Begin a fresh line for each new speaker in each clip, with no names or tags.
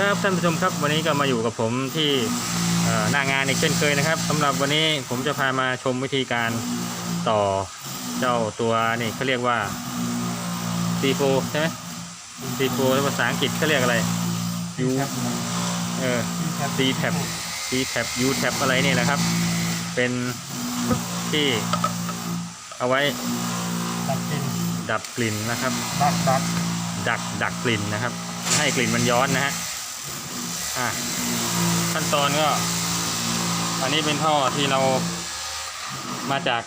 ครับท่านผู้ชมครับวันนี้ก็มาอยู่กับผมที่เอ่อหน้างานอีกเช่นเคยนะครับสำหรับวันนี้ผมจะพามาชมวิธีการต่อเจ้าตัวนี่เขาเรียกว่า C4 ใช่ไหม C4 ภาษาอังกฤษเขาเรียกอะไร U เออ C tab C tab U tab อะไรนี่แหละครับ เป็นที่เอาไว้
ตัดกิน
ดับกลิ่นนะครับ
ดักดัก
ดักดักกลิ่นนะครับไม่ให้กลิ่นมันย้อนนะฮะ อะขั้นตอนก็ อันนี้เป็นท่อที่เรามาจาก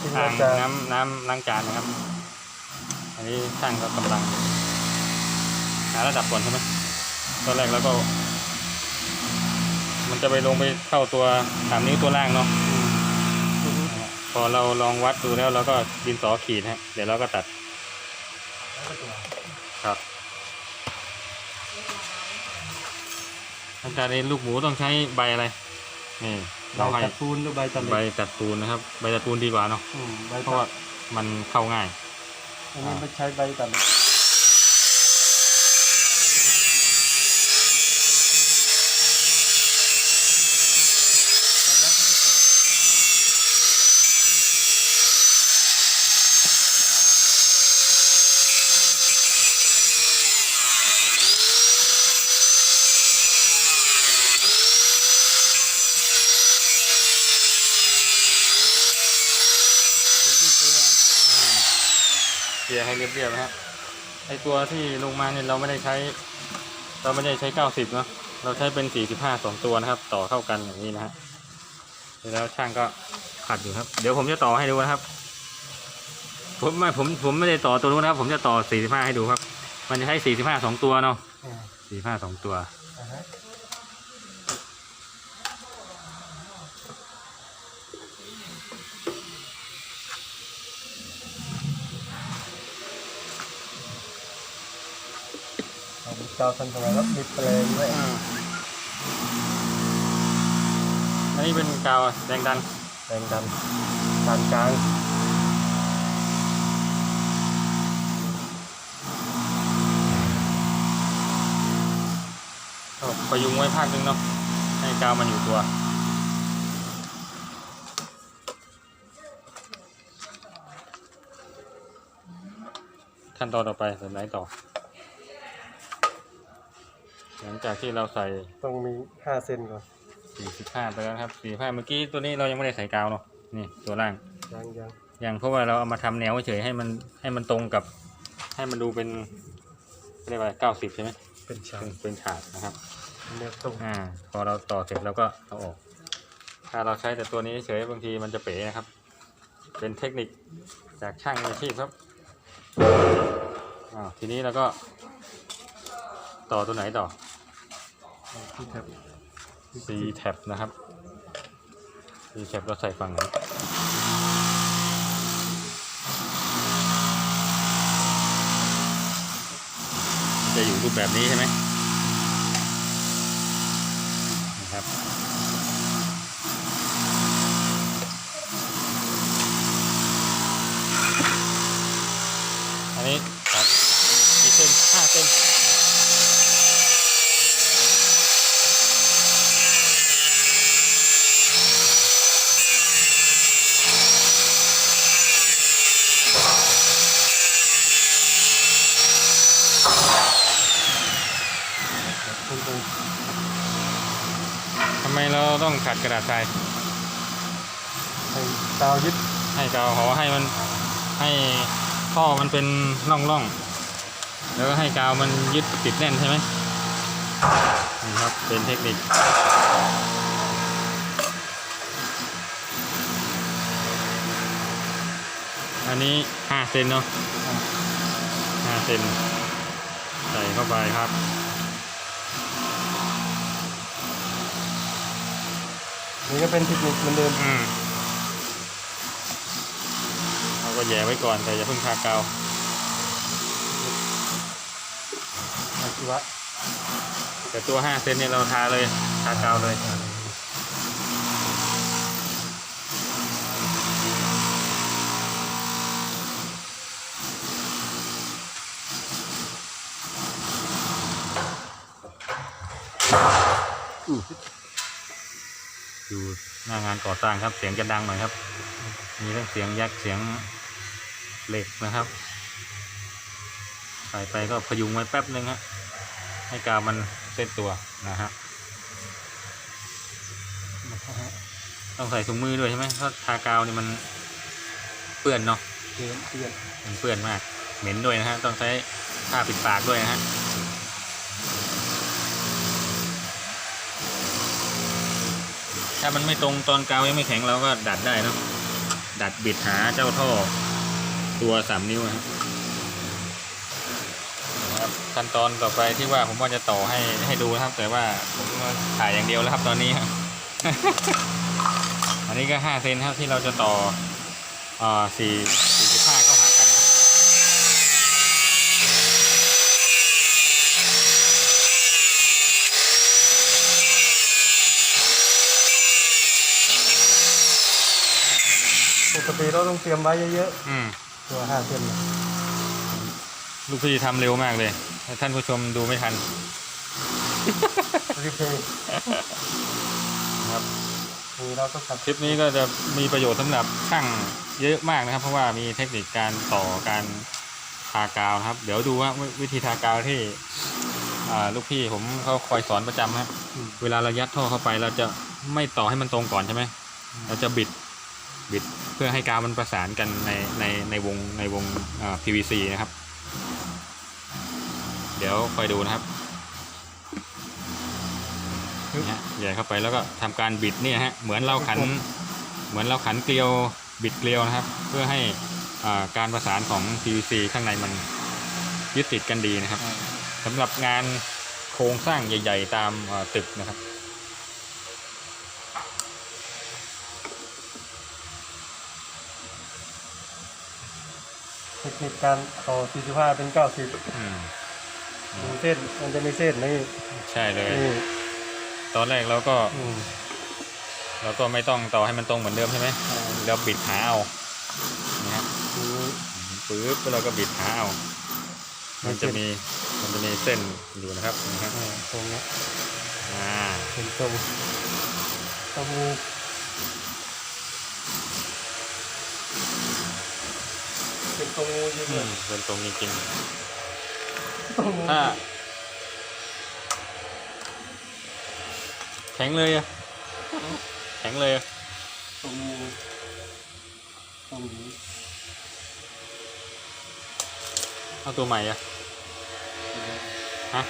ที่
อ่า
เรา
ง
จะ
น้ำน้ำล้างจานนะครับ อันนี้ช่างก็กำลังหาระดับก่อนใช่ไหมตอนแรกแล้วก็ มันจะไปลงไปเข้าตัวสามนิ้วตัวล่างเนาะพอเราลองวัดดูแล้วเราก็ดินสอขีดฮะเดี๋ยวเราก็ตัดครับ อาจารย์เองลูกหมูต้องใช้ใบอะไรนี่
ใบ
เราให้
ตะปูนหรือใบตะ
ใบ
เล็ก
ตัดปูนนะครับ ใบตัดปูนดีกว่าเนาะ
อืมใบ
เพราะ
ตะ
ว่ามันเข้าง่าย
อันนี้ไม่ใช้ใบตะเล็ก
เรียบๆนะฮะไอตัวที่ลงมาเนี่ยเราไม่ได้ใช้ เราไม่ได้ใช้เก้าสิบเนาะเราใช้เป็นสี่สิบห้าสองตัวนะครับ ต่อเข้ากันอย่างนี้นะฮะแล้วช่างก็ขัดอยู่ครับ เดี๋ยวผมจะต่อให้ดูนะครับ ผมไม่ผมผมไม่ได้ต่อตัวนู้นนะครับ ผมจะต่อสี่สิบห้าให้ดูครับ มันจะใช้สี่สิบห้าสองตัวเนาะสี่ห้าสองตัว
อ่าฮะเอามีกาวทันสมัยแล้วมีแปลงด้วย
อันนี้เป็นกาวแรงดัน
แรงดันปานกลาง
ก็ประยุงไว้ภาคนึงเนาะให้กาวมันอยู่ตัว ขั้นตอนต่อไปแบบไหนต่อ หลังจากที่เราใส่
ต้องมีห้าเซนก่อน
45ไปแล้วนะครับ45เมื่อกี้ตัวนี้เรายังไม่ได้ใส่กาวเนาะนี่ตัวล่าง
ยังยัง
ยังเพราะว่าเราเอามาทำแนวเฉยๆให้มันให้มันตรงกับ ให้มันดูเป็นเรียกว่า90ใช่ไหม
เป็นชั้น
เป็นเป็นฉากนะครับ
เนื้อตรง
อ่าพอเราต่อเสร็จเราก็เอาออก ถ้าเราใช้แต่ตัวนี้เฉยบางทีมันจะเป๋นะครับ เป็นเทคนิคจากช่างมืออาชีพครับอ้าวทีนี้เราก็ ต่อตัวไหนต่อ
ที่แทบ
C tab นะครับ C tab เราใส่ฝั่งไหนจะอยู่รูปแบบนี้ใช่ไหมนะครับ อันนี้ตัดกี่เส้นห้าเส้น
ตรงตรง
ทำไมเราต้องขัดกระดาษทราย
ให้กาวยึด
ให้กาวหอให้มันให้ท่อมันเป็นร่องร่องๆแล้วก็ให้กาวมันยึดติดแน่นใช่ไหมนี่ครับเป็นเทคนิคอันนี้ห้าเซนเนาะห้าเซนใส่เข้าไปครับ
นี่ก็เป็นเทคนิคเหมือนเดิม
อืมเราก็แหย่ไว้ก่อนแต่อย่าเพิ่งทากาว
อาชีวะ
แต่ตัวห้าเซนเนี่ยเราทาเลยทากาวเลย หน้างานก่อสร้างครับ เสียงจะดังหน่อยครับ มีทั้งเสียงยักษ์เสียงเหล็กนะครับ ใส่ไปก็พยุงไว้แป๊บนึงฮะให้กาวมันเซ็ตตัวนะฮะต้องใส่ถุงมือด้วยใช่ไหมเพราะทากาวนี่มันเปื้อนเนาะ
เปลี่ยนเปลี่ยน
มันเปื้อนมาก เหม็นด้วยนะฮะ ต้องใช้ผ้าปิดปากด้วยนะฮะ ถ้ามันไม่ตรงตอนกาวยังไม่แข็งเราก็ดัดได้นะดัดบิดหาเจ้าท่อตัวสามนิ้วนะครับขั้นตอนต่อไปที่ว่าผมว่าจะต่อให้ให้ดูนะครับ แต่ว่าผมถ่ายอย่างเดียวแล้วครับตอนนี้อันนี้ก็ห้าเซนครับที่เราจะต่ออ่าสี่สี่สิบห้าเข้าหากันนะครับ
ปก ติเราต้องเตรียมไว้เยอะ
อืม
ๆตัวห้าเส้นเนี่ย
ลูกพี่ทำเร็วมากเลยแต่ท่านผู้ชมดูไม่ทัน
รีเพย์
นะครับ
นี่เราต้องขัด
คลิปนี้ก็จะมีประโยชน์สำหรับช่างเยอะมากนะครับ เพราะว่ามีเทคนิคการต่อการทากาวนะครับ เดี๋ยวดูว่าวิธีทากาวที่อ่าลูกพี่ผมเขาคอยสอนประจำครับ
อืม
เวลาเรายัดท่อเข้าไปเราจะไม่ต่อให้มันตรงก่อนใช่ไหมเราจะบิด บิดเพื่อให้กาวมันประสานกันในในในวงในวงอ่า PVC นะครับ เดี๋ยวคอยดูนะครับนี่ฮะใหญ่เข้าไปแล้วก็ทำการบิดเนี่ยฮะเหมือนเราขันเหมือนเราขันเกลียวบิดเกลียวนะครับ เพื่อให้อ่าการประสานของ PVC ข้างในมันยึดติดกันดีนะครับสำหรับงานโครงสร้างใหญ่ ๆ ตามอ่าตึกนะครับ
เทคนิคการต่อ45เป็น 90
อืม
ดูเส้นมันจะมีเส้นนี่
ใช่เลย
นี่
ตอนแรกเราก็
อืม
เราก็ไม่ต้องต่อให้มันตรงเหมือนเดิมใช่ไหมเราบิดหาเอานี่ฮะ
นี่
ปึ๊บแล้วเราก็บิดหาเอามันจะมีมันจะมีเส้นอยู่นะครับนะครับ
อ่าตรงเนี้ย
อ่า
เป็นตรงตรงนี้เป็น ตรงงูยืน
อื
เลย
มเป็นตรงจริง
ตรงงู
ๆถ้าแข็งเลยอะแข็งเลยอะ
ตรงงูตรงนี้
เอาตัวใหม่อะฮะ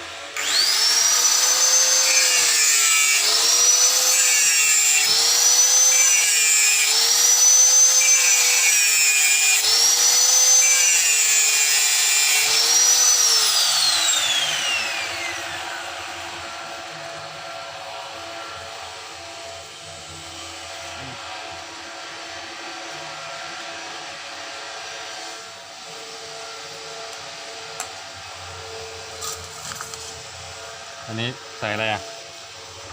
อันนี้ใส่อะไรอะ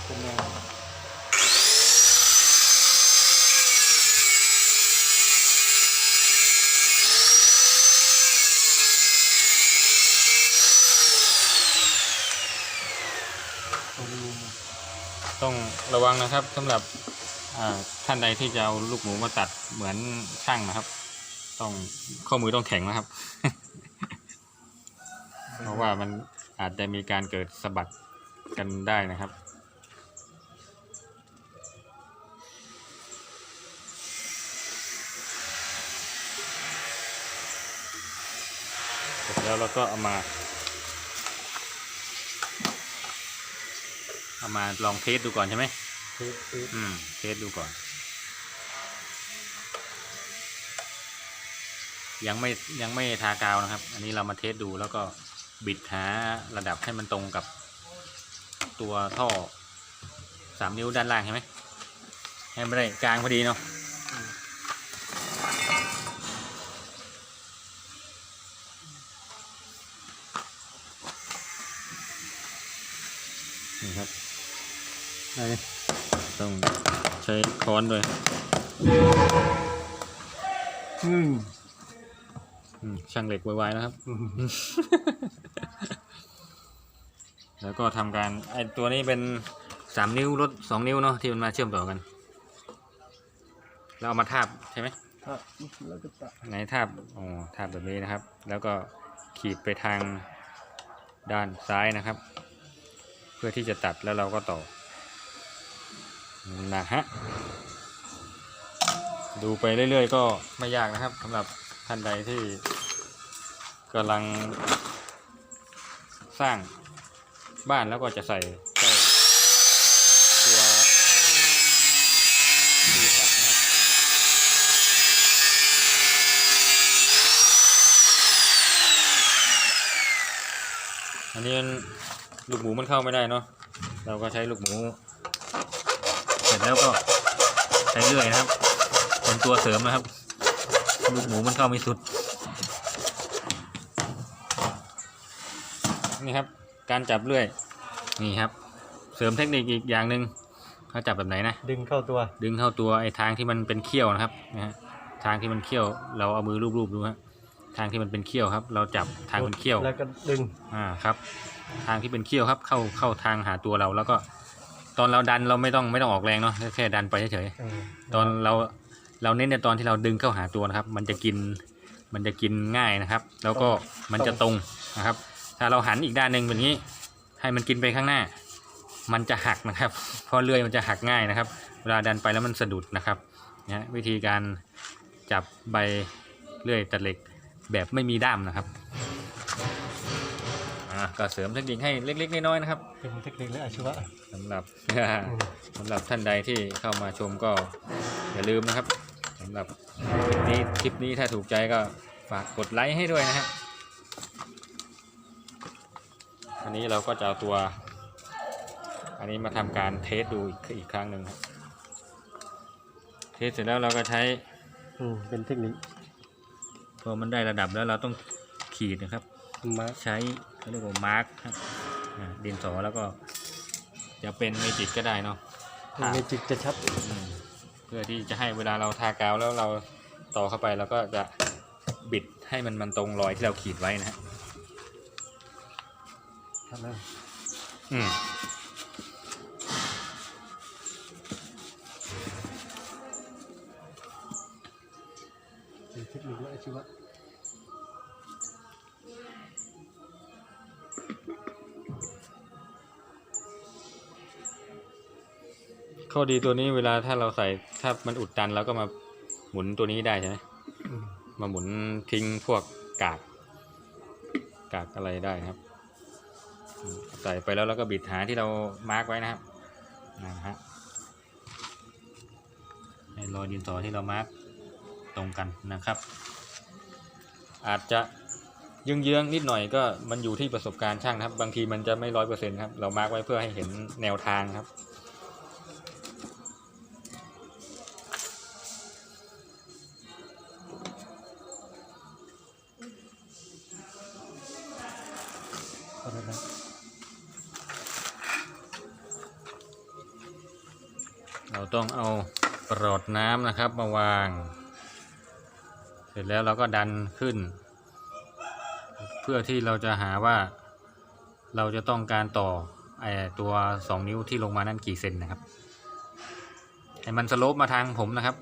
เป็นแนวต้
องระวังนะครับสำหรับท่านใดที่จะเอาลูกหมูมาตัดเหมือนช่างนะครับ ต้องข้อมือต้องแข็งนะครับ เพราะว่ามันอาจจะมีการเกิดสะบัด กันได้นะครับ เสร็จแล้วเราก็เอามาเอามาลองเทสดูก่อนใช่ไหม
เทปเทป
อืม เทสดูก่อน ยังไม่ยังไม่ทากาวนะครับ อันนี้เรามาเทสดูแล้วก็บิดหาระดับให้มันตรงกับ ตัวท่อสามนิ้วด้านล่างใช่ไหมให้มันได้กลางพอดีเนาะนี่ครับ
ไหน
ต้องใช้ค้อนด้วย
อืม
อืมช่างเหล็กไวๆนะครับ
อืม
แล้วก็ทำการไอตัวนี้เป็นสามนิ้วรถสองนิ้วเนาะที่มันมาเชื่อมต่อกัน เราเอามาทาบใช่ไหม
ถ้าแล้วก็ตัด
ไหนทาบอ๋อทาบแบบนี้นะครับ แล้วก็ขีดไปทางด้านซ้ายนะครับ เพื่อที่จะตัดแล้วเราก็ต่อนะฮะดูไปเรื่อยๆ ก็ไม่ยากนะครับสำหรับท่านใดที่กำลังสร้าง บ้านแล้วก็จะใส่เจ้าตัวดีสับนะครับอันนี้ลูกหมูมันเข้าไม่ได้เนาะเราก็ใช้ลูกหมู เสร็จแล้วก็ใช้เลื่อยนะครับเป็นตัวเสริมนะครับ ลูกหมูมันเข้าไม่สุดนี่ครับ การจับเลื่อย นี่ครับ เสริมเทคนิคอีกอย่างหนึ่งเขาจับแบบไหนนะ
ดึงเข้าตัว
ดึงเข้าตัวไอ้ทางที่มันเป็นเขี้ยวนะครับนะฮะทางที่มันเขี้ยว เราเอามือรูปๆดูฮะทางที่มันเป็นเขี้ยวครับ เราจับทางเป็นเขี้ยว
แล้วก็ดึง
อ่าครับ ทางที่เป็นเขี้ยวครับ เข้าเข้าทางหาตัวเราแล้วก็ ตอนเราดันเราไม่ต้องไม่ต้องออกแรงเนาะแค่แค่ดันไปเฉย
เออ
ๆตอนเราเราเน้นในตอนที่เราดึงเข้าหาตัวนะครับ มันจะกินมันจะกินง่ายนะครับ แล้วก็มันจะตรงนะครับ ถ้าเราหันอีกด้านหนึ่งแบบนี้ ให้มันกินไปข้างหน้า มันจะหักนะครับ เพราะเลื่อยมันจะหักง่ายนะครับ เวลาดันไปแล้วมันสะดุดนะครับนะวิธีการจับใบเลื่อยตัดเหล็กแบบไม่มีด้ามนะครับอ่าก็เสริมเทคนิคให้เล็ก ๆ น้อยๆนะครับ
เป็นเทคนิคและอาชีวะ
สำหรับ
อืม
สำหรับท่านใดที่เข้ามาชมก็อย่าลืมนะครับสำหรับคลิปนี้คลิปนี้ถ้าถูกใจก็ฝากกดไลค์ให้ด้วยนะฮะ อันนี้เราก็จะเอาตัว อันนี้มาทำการเทสดูอีกอีกครั้งหนึ่งครับเทสเสร็จแล้วเราก็ใช้
อืมเป็นเทคนิค
พอมันได้ระดับแล้วเราต้องขีดนะครับ
มา
ใช้เขาเรียกว่ามาร์กดินสอแล้วก็ จะเป็นเมจิกก็ได้เนาะ
เมจิกจะชัด
อืมเพื่อที่จะให้เวลาเราทากาวแล้วเราต่อเข้าไปเราก็จะบิดให้มันมันตรงรอยที่เราขีดไว้นะฮะ
ชัดแล้ว
อืม
เป็นเทคนิคและอาชีวะ
ข้อดีตัวนี้เวลาถ้าเราใส่ถ้ามันอุดตันเราก็มาหมุนตัวนี้ได้ใช่ไหม
อืม
มาหมุนทิ้งพวกกาก กากอะไรได้นะครับอืม ใส่ไปแล้วเราก็บิดหาที่เรามาร์กไว้นะครับนะฮะให้รอยดินสอที่เรามาร์กตรงกันนะครับ อาจจะเยื้องๆนิดหน่อยก็มันอยู่ที่ประสบการณ์ช่างนะครับ บางทีมันจะไม่ร้อยเปอร์เซ็นต์ครับ เรามาร์กไว้เพื่อให้เห็นแนวทางครับ ปลดน้ำนะครับมาวาง เสร็จแล้วเราก็ดันขึ้น เพื่อที่เราจะหาว่าเราจะต้องการต่อไอตัว 2 นิ้วที่ลงมานั่นกี่เซนนะครับให้มันสโลปมาทางผมนะครับ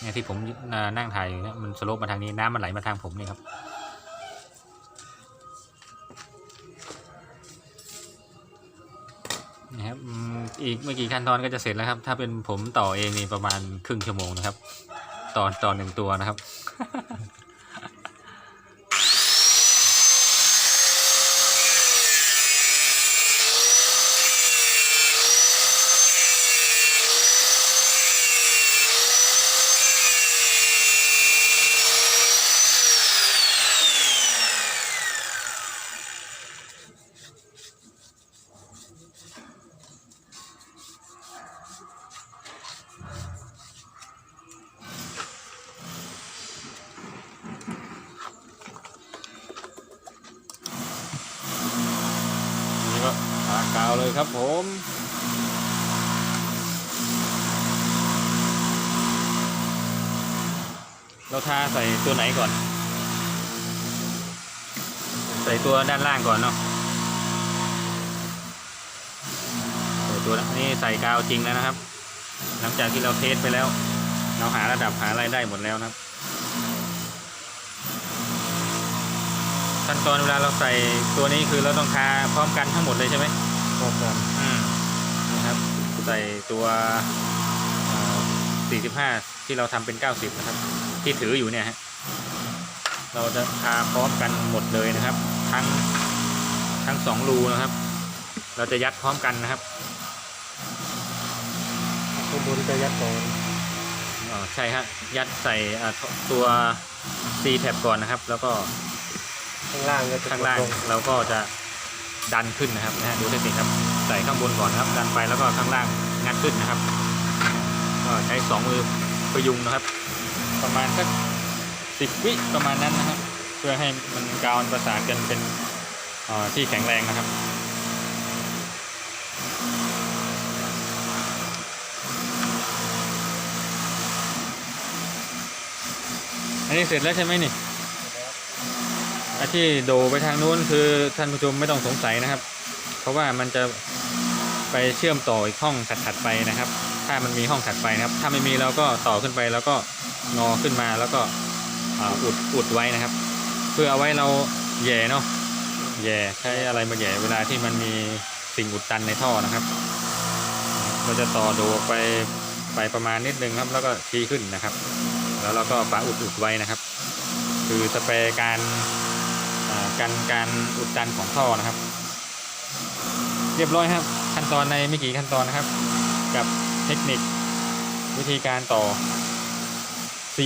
เนี่ยที่ผมนั่งถ่ายอยู่เนี่ยมันสโลปมาทางนี้น้ำมันไหลมาทางผมนี่ครับ นะครับอีกไม่กี่ขั้นตอนก็จะเสร็จแล้วครับ ถ้าเป็นผมต่อเองนี่ประมาณครึ่งชั่วโมงนะครับ ตอนต่อหนึ่งตัวนะครับ กาวเลยครับผมเราทาใส่ตัวไหนก่อน ใส่ตัวด้านล่างก่อนเนาะใส่ตัวตัวนี้ใส่กาวจริงแล้วนะครับ หลังจากที่เราเทสไปแล้ว เราหาระดับหาอะไรได้หมดแล้วนะครับ ขั้นตอนเวลาเราใส่ตัวนี้คือเราต้องทาพร้อมกันทั้งหมดเลยใช่ไหม
พร้อมกัน
อืมนะครับ ใส่ตัวเอ่อ45 ที่เราทำเป็น 90 นะครับ ที่ถืออยู่เนี่ยฮะเราจะทาพร้อมกันหมดเลยนะครับ ทั้งทั้งสองรูนะครับ เราจะยัดพร้อมกันนะครับ
ข้างบนจะยัดก่อน
อ๋อใช่ฮะยัดใส่อ่าตัว C แท็บก่อนนะครับ แล้วก็
ข้างล่างก็จะ
ข้างล่าง
ตร
เราก็จะ ดันขึ้นนะครับนะดูเทคนิคครับใส่ข้างบนก่อนครับ ดันไปแล้วก็ข้างล่างงัดขึ้นนะครับ ก็ใช้สองมือพยุงนะครับ ประมาณสักสิบวิประมาณนั้นนะครับ เพื่อให้มันกาวประสานกันเป็นที่แข็งแรงนะครับอันนี้เสร็จแล้วใช่ไหมนี่ ที่โดไปทางนู้นคือท่านผู้ชมไม่ต้องสงสัยนะครับ เพราะว่ามันจะไปเชื่อมต่ออีกห้องถัดๆไปนะครับ ถ้ามันมีห้องถัดไปนะครับ ถ้าไม่มีเราก็ต่อขึ้นไปแล้วก็งอขึ้นมาแล้วก็อ,อุดอุดไว้นะครับ เพื่อเอาไว้เราแย่เนาะแย่ใช้อะไรมาแย่เวลาที่มันมีสิ่งอุดตันในท่อนะครับเราจะต่อโดไปไปประมาณนิดนึงครับ แล้วก็ชี้ขึ้นนะครับ แล้วเราก็ฝาอุดอุดไว้นะครับ คือสเปรย์การ การการอุดตันของท่อนะครับ เรียบร้อยครับ ขั้นตอนในไม่กี่ขั้นตอนนะครับ กับเทคนิค วิธีการต่อ C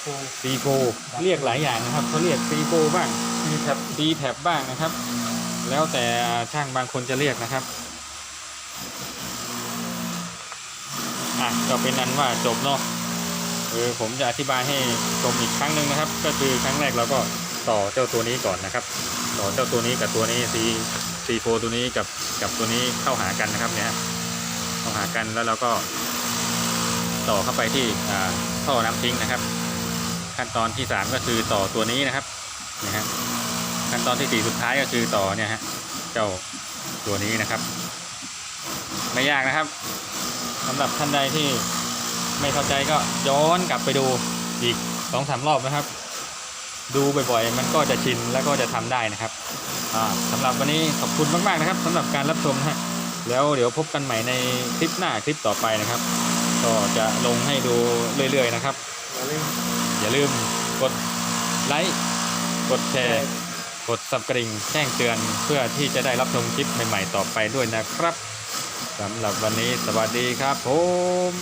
โค้ง
C4 เรียกหลายอย่างนะครับเขาเรียก C4 บ้าง C แท็บ C แท็บบ้างนะครับ แล้วแต่ช่างบางคนจะเรียกนะครับอะก็เป็นนั้นว่าจบเนาะเออผมจะอธิบายให้ชมอีกครั้งหนึ่งนะครับ ก็คือครั้งแรกเราก็ ต่อเจ้าตัวนี้ก่อนนะครับ ต่อเจ้าตัวนี้กับตัวนี้ C C4 ตัวนี้กับกับตัวนี้เข้าหากันนะครับเนี่ยเข้าหากันแล้วเราก็ ต่อเข้าไปที่อ่าท่อน้ำทิ้งนะครับ ขั้นตอนที่สามก็คือต่อตัวนี้นะครับนะฮะขั้นตอนที่สี่สุดท้ายก็คือต่อเนี่ยฮะเจ้าตัวนี้นะครับ ไม่ยากนะครับสำหรับท่านใดที่ไม่เข้าใจก็ย้อนกลับไปดูอีกสองสามรอบนะครับ ดูบ่อยๆ มันก็จะชินแล้วก็จะทำได้นะครับอ่าสำหรับวันนี้ขอบคุณมากๆนะครับสำหรับการรับชมนะฮะแล้วเดี๋ยวพบกันใหม่ในคลิปหน้าคลิปต่อไปนะครับ ก็จะลงให้ดูเรื่อยๆนะครับ อย่าลืมกดไลค์กดแชร์กดสับกริ่งแจ้งเตือนเพื่อที่จะได้รับชมคลิปใหม่ๆต่อไปด้วยนะครับสำหรับวันนี้สวัสดีครับผม